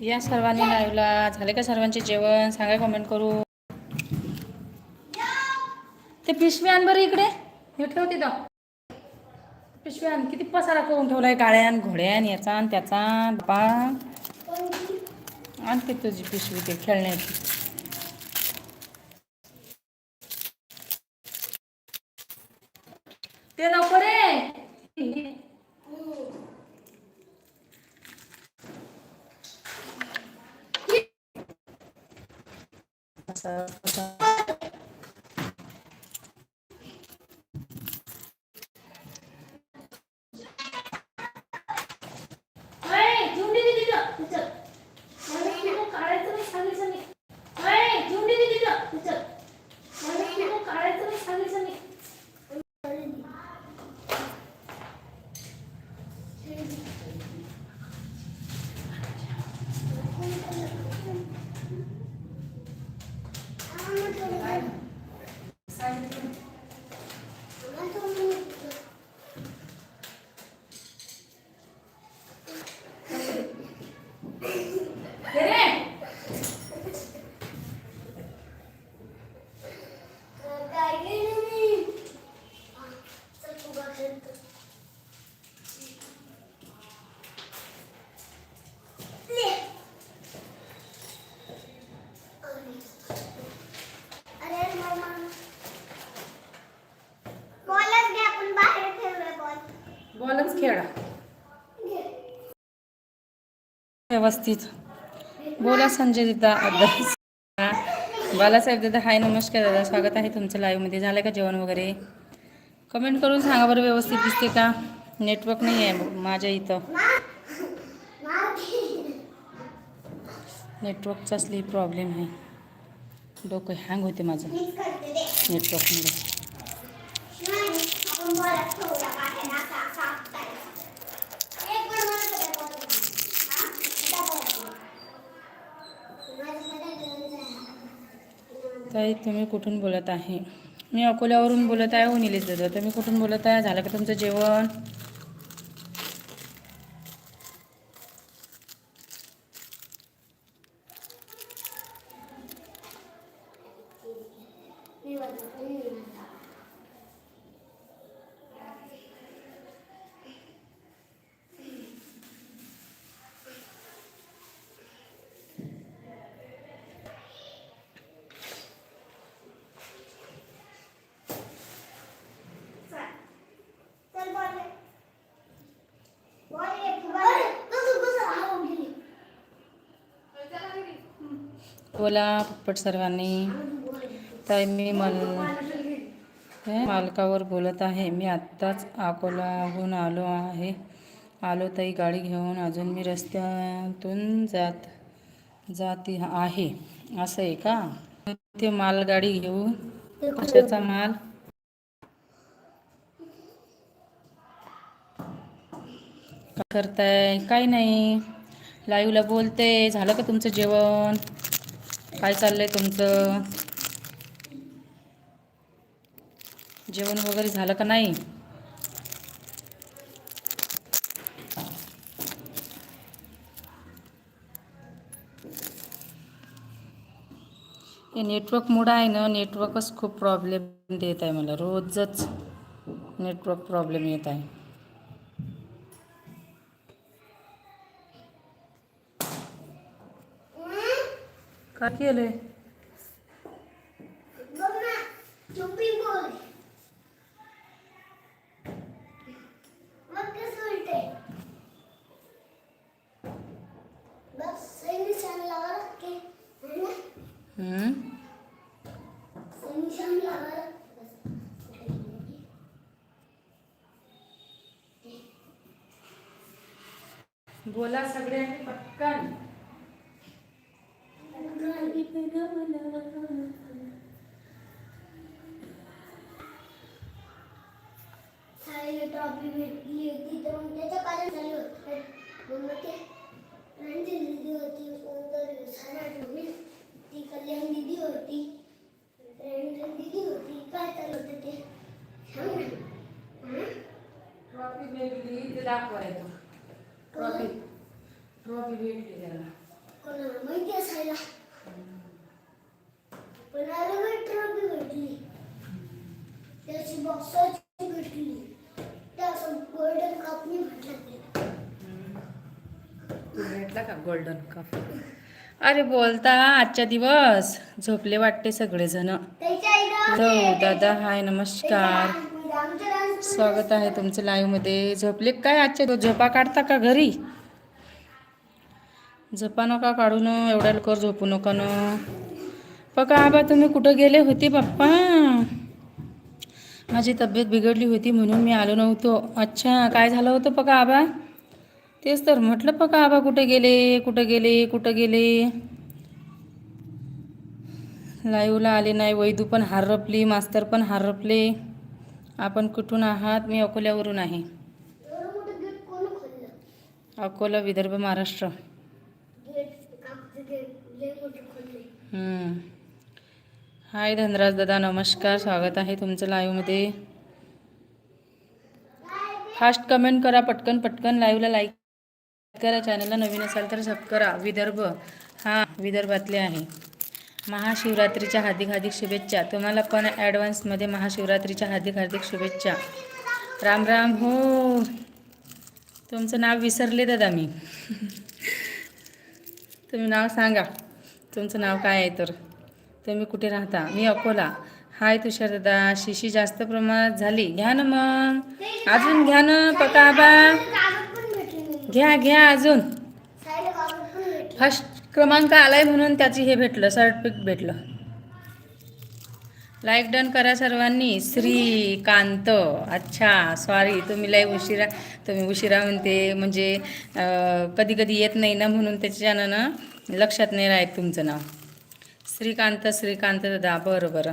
या सर्वांनी लाईव्हला झाले का सर्वांचे जेवण? सांगा कमेंट करू. ते पिशवी आण बरं इकडे. हे ठेव तिथं. पिशवी आण. किती पसारा करून ठेवलाय काळ्यान घोड्यान याचा आणि त्याचा बा आणते तुझी पिशवी ते खेळण्याची. ते नको रे अरे व्यवस्थित। बोला संजय दादा, अभ्यास बालासाहेब दादा, हाय, नमस्कार दादा, स्वागत आहे तुमचं लाईव्हमध्ये झालं का जेवण वगैरे? कमेंट करून सांगा बरं, व्यवस्थित दिसते का? नेटवर्क नाही आहे माझ्या इथं. नेटवर्कचाच लई प्रॉब्लेम आहे. डोकं हँग होते माझं. नेटवर्कमुळे ताई तुम्ही कुठून बोलत आहे? मी अकोल्यावरून बोलत आहे हो निलेश दादा. तुम्ही कुठून बोलत आहे? झालं का तुमचं जेवण मी बनवतो, मी बनवतो. चल. चल बॉल घे. बॉल घे, फुगा घे. बस, बस, हा, गेली. बोला पटपट सर्वांनी. ताई मी मल मालकावर बोलत आहे. मी आत्ताच अकोलाहून आलो आहे. आलो ताई गाडी घेऊन. अजून मी रस्त्यातून जात जाती आहे. असं आहे का? ते मालगाडी घेऊन. कशाचा माल? काय करताय? काही नाही. लाईवला बोलते. झालं का तुमचं जेवण? काय चाललंय तुमचं? जेवण वगैरे झालं का नाही? हे नेटवर्क मुळे आहे ना नेटवर्कच खूप प्रॉब्लेम देत आहे मला. रोजच नेटवर्क प्रॉब्लेम येत आहे. लागते. बस. बोला सगळ्यांनी त्याची बॉक्सरची भेटली. त्या गोल्डन कप मी भेटला. का गोल्डन कप अरे बोलता आजच्या दिवस झोपले वाटते सगळेजण. दादा हाय नमस्कार. स्वागत आहे तुमचं लाईव्हमध्ये. झोपले काय आजच्या झोपा काढता का घरी? झोपा नका काढू न एवढ्या लवकर झोपू नका न. पका आबा तुम्ही कुठं गेले होते बाप्पा माझी तब्येत बिघडली होती म्हणून मी आलो नव्हतो. अच्छा काय झालं होतं पका आबा? तेच तर म्हटलं पका आबा कुठे गेले? कुठं गेले? कुठं गेले? लाईव्हला आले नाही. वैदू पण हरपली मास्तर पण हरपले. आपण कुठून आहात? मी अकोल्यावरून आहे. अकोला विदर्भ महाराष्ट्र. हाय धनराज दादा नमस्कार. स्वागत आहे तुमचं लाईव्हमध्ये फास्ट कमेंट करा पटकन पटकन लाईव्हला लाईक करा. चॅनलला नवीन असाल तर सब करा. विदर्भ हा विदर्भातले आहे. महाशिवरात्रीच्या हार्दिक हार्दिक शुभेच्छा. तुम्हाला पण ॲडव्हान्समध्ये महाशिवरात्रीच्या हार्दिक हार्दिक शुभेच्छा. राम राम. हो. तुमचं नाव विसरले दादा मी. तुम्ही नाव सांगा. तुमचं नाव काय आहे तर? तुम्ही कुठे राहता? मी अकोला. हाय तुषार दादा. शिशी जास्त प्रमाणात झाली. घ्या ना मग. अजून घ्या ना पका आबा. घ्या घ्या अजून. फर्स्ट क्रमांक आलाय म्हणून त्याची हे भेटलं सर्टिफिकेट भेटलं. लाईक डन करा सर्वांनी. श्रीकांत. अच्छा सॉरी तुम्ही लय उशिरा तुम्ही उशिरा म्हणते. म्हणजे कधी कधी येत नाही ना म्हणून त्याच्यानं ना लक्षात नाही राहत तुमचं नाव. श्रीकांत श्रीकांत दादा बरं बरं.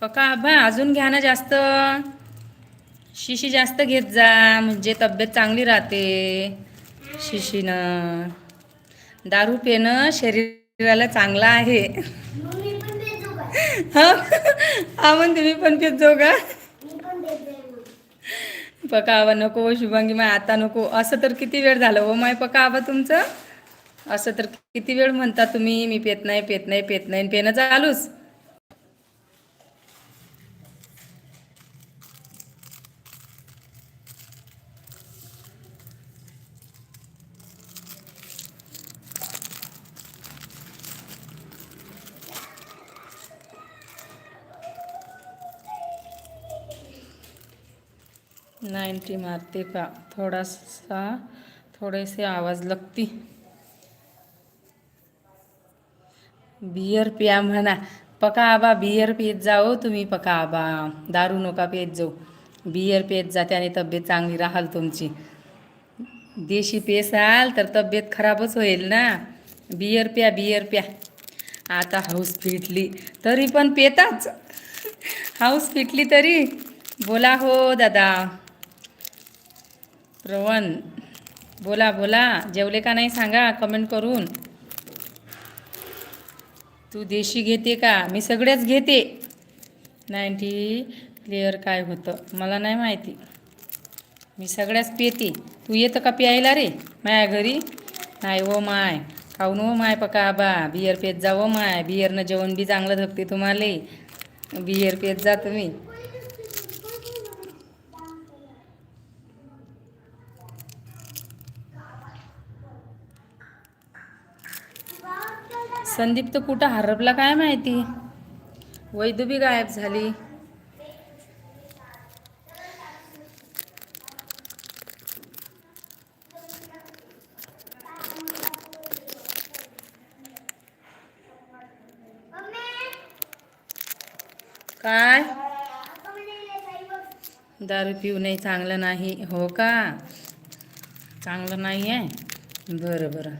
पका अभा अजून घ्या ना जास्त. शिशी जास्त घेत जा म्हणजे तब्येत चांगली राहते. शिशीनं. दारू पिणं शरीराला चांगलं आहे. हा हा तुम्ही मी पण पित जाऊ का? पका आबा नको शुभांगी माय आता नको. असं तर किती वेळ झालं हो माय पका आबा तुमचं? असं तर किती वेळ म्हणता तुम्ही मी पेत नाही पेत नाही पेत नाही पेनं चालूच. नाईन्टी मारते का? थोडासा थोडेसे आवाज लगती. बियर पिया म्हणा. पका आबा बियर पित जाओ हो तुम्ही पका आबा. दारू नका पित जाऊ. बियर पित जा त्याने तब्येत चांगली राहाल तुमची. देशी पेसाल तर तब्येत खराबच होईल ना. बियर प्या बियर प्या. आता हाऊस फिटली तरी पण पेताच. हाऊस फिटली तरी. बोला हो दादा. प्रवण बोला बोला. जेवले का नाही सांगा? कमेंट करून. तू देशी घेते का? मी सगळ्याच घेते. नाईन्टी क्लिअर काय होतं? मला नाही माहिती. मी सगळ्याच पिते तू येतं का प्यायला रे? माया घरी? नाही ओ माय. खाऊन ओ माय पका बा बियर पेत जा ओ माय. बियरनं जेवण बी चांगलं धकते तुम्हाला. बियर पेत जा तुम्ही. संदीप तर कुठं हरपला काय माहिती? वैदुबी गायब झाली. काय? दारू पिऊ नाही चांगलं नाही. हो का? चांगलं नाही आहे बरं बरं.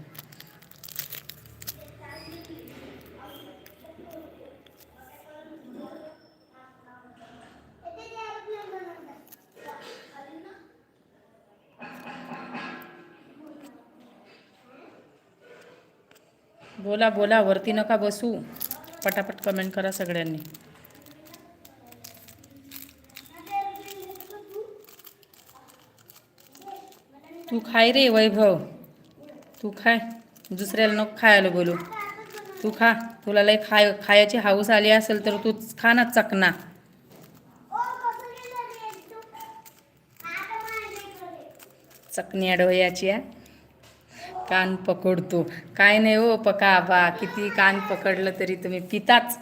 बोला बोला वरती नका बसू. पटापट कमेंट करा सगळ्यांनी. तू खाय रे वैभव. तू खाय. दुसऱ्याला नको खायला बोलू. तू खा. तुला लय खाय खायची हाऊस आली असेल तर तू खा ना चकना. चकनी अडवयाची आहे कान पकडतो. काय नाही हो पका बा किती कान पकडलं तरी तुम्ही पिताच.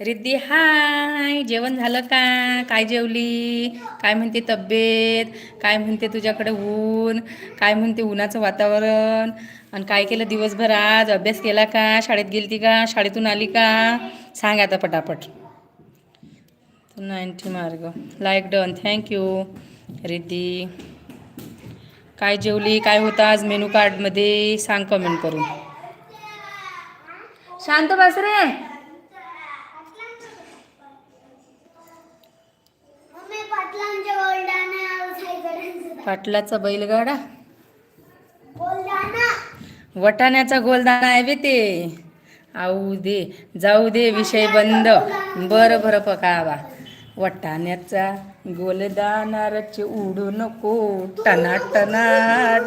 रिद्धी हाय. जेवण झालं का? काय जेवली? काय म्हणते तब्येत? काय म्हणते तुझ्याकडे ऊन? काय म्हणते उन्हाचं वातावरण? आणि काय केलं दिवसभर आज? अभ्यास केला का? शाळेत गेलती का? शाळेतून आली का? सांग आता पटापट. नाईन्टी मार्ग. Like done thank you Riddhi. काय जेवली काय होतं आज मेनू कार्डमध्ये सांग कमेंट करून. शांत बस रे. पाटलाचा बैलगाडा? गोल्डाना. वटाण्याचा गोलदाना आहे बे ते. आऊ दे जाऊ दे विषय बंद. बरं बरं पकावा. वटाण्याचा गोलदाना रच उडू नको. टना टना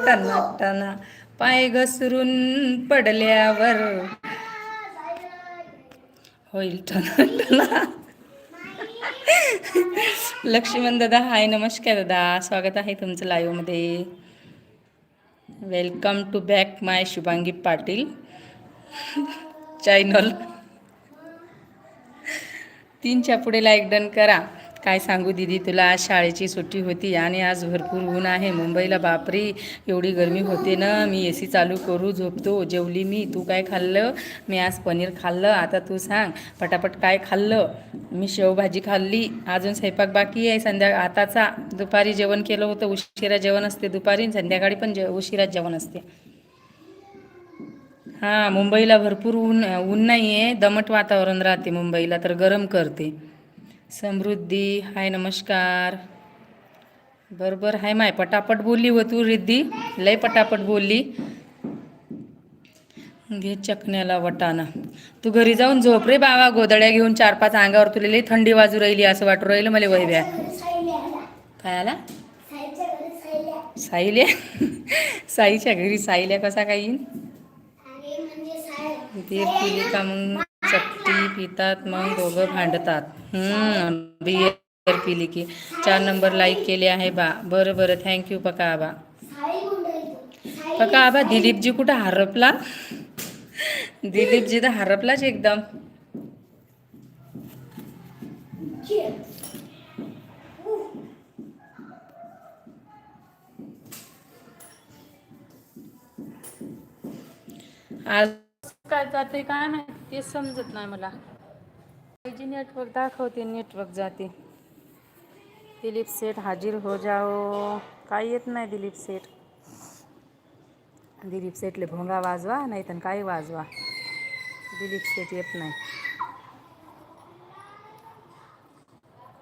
टना टना. पाय घसरून पडल्यावर. होईल टना टना. लक्ष्मण दादा हाय नमस्कार दादा. स्वागत आहे तुमचं लाईव्हमध्ये welcome to back my Shubhangi Patil. Channel तीनच्या पुढे लाईक डन करा. काय सांगू दिदी तुला आज शाळेची सुट्टी होती आणि आज भरपूर ऊन आहे. मुंबईला बापरे एवढी गरमी होते ना. मी ए सी चालू करू झोपतो जेवली मी. तू काय खाल्लं? मी आज पनीर खाल्लं. आता तू सांग पटापट काय खाल्लं? मी शेवभाजी खाल्ली. अजून स्वयंपाक बाकी आहे. संध्या आताचा दुपारी जेवण केलं होतं. उशिरा जेवण असते दुपारी आणि संध्याकाळी पण जे उशिरा जेवण असते. हां मुंबईला भरपूर ऊन ऊन नाही आहे दमट वातावरण राहते मुंबईला तर गरम करते. समृद्धी हाय नमस्कार. बरोबर हाय माय पटापट बोलली व तू रिद्धी. लय पटापट बोलली. घे चकण्याला वटाना तू घरी जाऊन झोप रे बाबा गोदड्या घेऊन चार पाच अंगावर तुला लई थंडी वाजू राहिली असं वाटू राहिलं मला वैभ्या. काय आला? साईल्या साईच्या घरी साईल्या कसा काय येईन? साई पिली का मग चपटी पितात मग दोघं भांडतात. हम्म बियर पिली की चार नंबर लाईक केले आहे बा. बरं बरं. थँक्यू पका आबा. पका आबा दिलीपजी कुठं हरपला? दिलीपजी तर हरपलाच एकदम. आज काय जाते, काय नाही ते समजत नाही मला. जी नेटवर्क दाखवते नेटवर्क जाते. दिलीप सेठ हाजीर हो जाओ. काय येत नाही दिलीप सेठ? दिलीप सेठले भोंगा वाजवा नाही तर काही वाजवा? दिलीप सेठ येत नाही.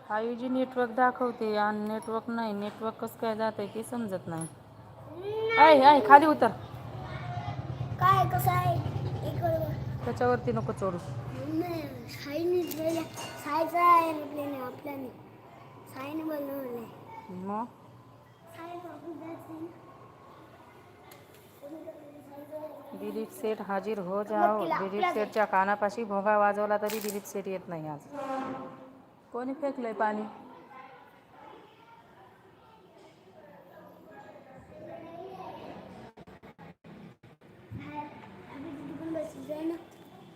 फाईव्ह जी नेटवर्क दाखवते, आणि नेटवर्क नाही नेटवर्क कसं काय जात आहे ते समजत नाही. आहे खाली उतर. काय, कसं आहे? त्याच्यावरती नको चोरू. मग. दिलीप सेठ हाजीर हो जाओ. दिलीप सेठच्या कानापाशी भोगा वाजवला तरी दिलीप सेठ येत नाही आज. कोणी फेकलंय पाणी?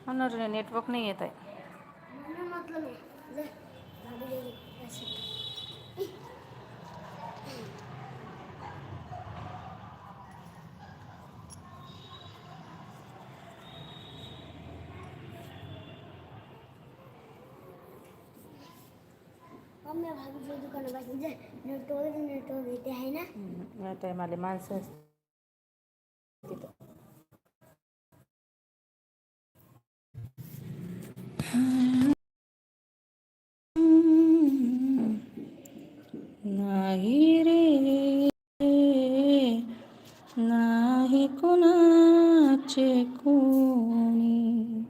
म्हणून रे नेटवर्क नाही येत आहे. दुकानापासून नेटवर्क नेटवर्क इथे आहे ना। या टायमाला माणसं असतात तिथं नाही रे नाही कुणाचे कोणी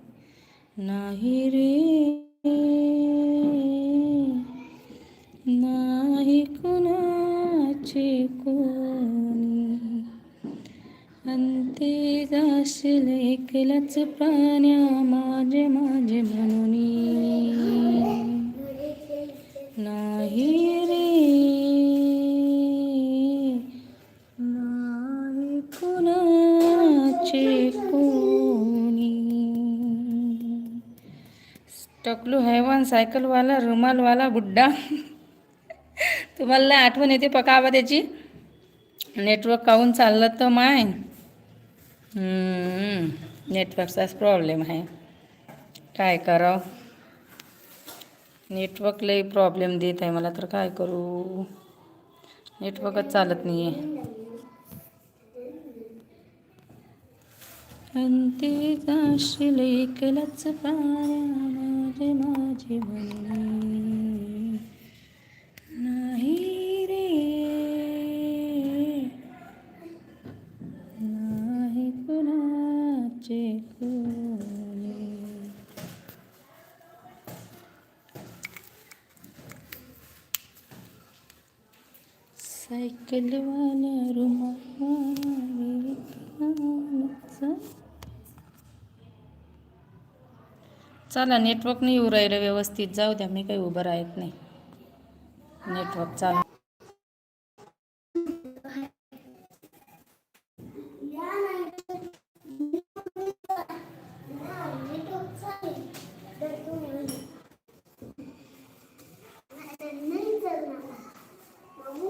नाही रे नाही कुणाचे कोणी अंती जाशील एकलाच प्राण्या टकलू हैवान सायकलवाला रुमालवाला बुड्डा तुम्हाला लय आठवण येते पकावा त्याची नेटवर्क काहून चाललं तर माय? नेटवर्कचाच प्रॉब्लेम आहे. काय करावं? नेटवर्क लई प्रॉब्लेम देत आहे मला तर काय करू? नेटवर्कच चालत नाही आहे अंतिकाशी लई केलंच एकलाच पाण्यामध्ये माझी बहिणी नाही रे. नाही कुणाचे कोणी. सायकलवाला रुमाला चला नेटवर्क नाही येऊ राहिलं व्यवस्थित. जाऊ द्या मी काही उभं राहत नाही. नेटवर्क चालू.